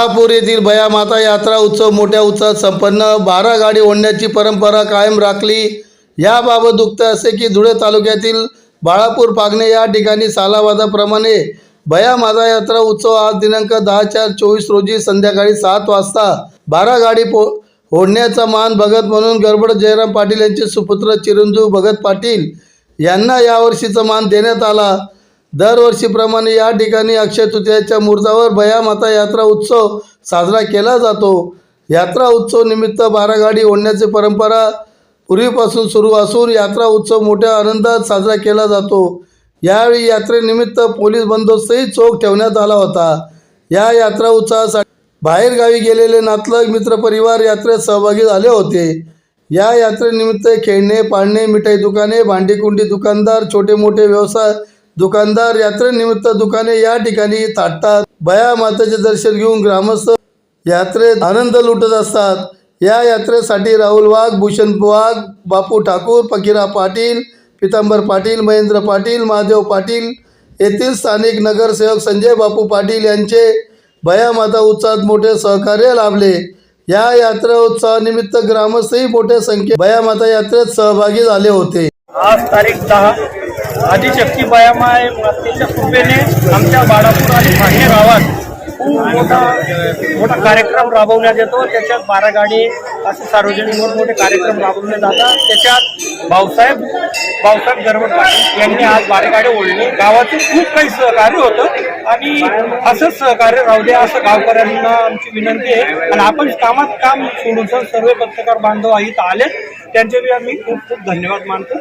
बाळापूर येथील भया माता यात्रा उत्सव मोठ्या उत्साहात संपन्न. बारा गाडी ओढण्याची परंपरा कायम राखली. याबाबत दुखतं असे की धुळे तालुक्यातील बाळापूर पागणे या ठिकाणी सालावादाप्रमाणे भया माता यात्रा उत्सव आज दिनांक दहा चार चोवीस रोजी संध्याकाळी सात वाजता बारा गाडी पो ओढण्याचा मान भगत म्हणून गरबड जयराम पाटील यांचे सुपुत्र चिरंजीव भगत पाटील यांना यावर्षीचा मान देण्यात आला. दरवर्षीप्रमाणे या ठिकाणी अक्षय तृतीयाच्या मुहूर्तावर भया माता यात्रा उत्सव साजरा केला जातो. यात्रा उत्सव निमित्त बारागाडी ओढण्याची परंपरा पूर्वीपासून सुरू असून यात्रा उत्सव मोठ्या आनंदात साजरा केला जातो. यावेळी यात्रेनिमित्त पोलीस बंदोबस्तही चोख ठेवण्यात आला होता. या यात्रा उत्सवासाठी बाहेरगावी गेलेले नातलग मित्रपरिवार यात्रेत सहभागी झाले होते. या यात्रेनिमित्त खेळणे पाळणे मिठाई दुकाने भांडीकुंडी दुकानदार छोटे मोठे व्यवसाय दुकानदार यात्रेनिमित्त दुकाने या ठिकाणी थाटतात बया मातेचे दर्शन घेऊन ग्रामस्थ यात्रेत आनंद लुटत असतात. या यात्रेसाठी राहुल वाघ भूषण वाघ बापू ठाकूर फकीरा पाटील पितांबर पाटील महेंद्र पाटील महादेव पाटील येथील स्थानिक नगरसेवक संजय बापू पाटील यांचे भया माता उत्सवात मोठे सहकार्य लाभले. या यात्रा उत्सवानिमित्त ग्रामस्थही मोठ्या संख्येत भया माता यात्रेत सहभागी झाले होते. आज तारीख दहा आदिशक्ती बायामाय मातेच्या कृपेने आमच्या बाळापूर आणि भांडे गावात खूप मोठा मोठा कार्यक्रम राबवण्यात येतो. त्याच्यात बारा गाडी असे सार्वजनिक मोठमोठे कार्यक्रम राबवले जातात. त्याच्यात भाऊसाहेब भाऊसाहेब गरवड पाटील यांनी आज बारा गाडी ओढली. गावातून खूप काही सहकार्य होतं आणि असंच सहकार्य राहू द्या असं गावकऱ्यांना आमची विनंती आहे. आणि आपण कामात काम सोडून सर्व पत्रकार बांधव आहेत आले त्यांचे बी आम्ही खूप खूप धन्यवाद मानतो.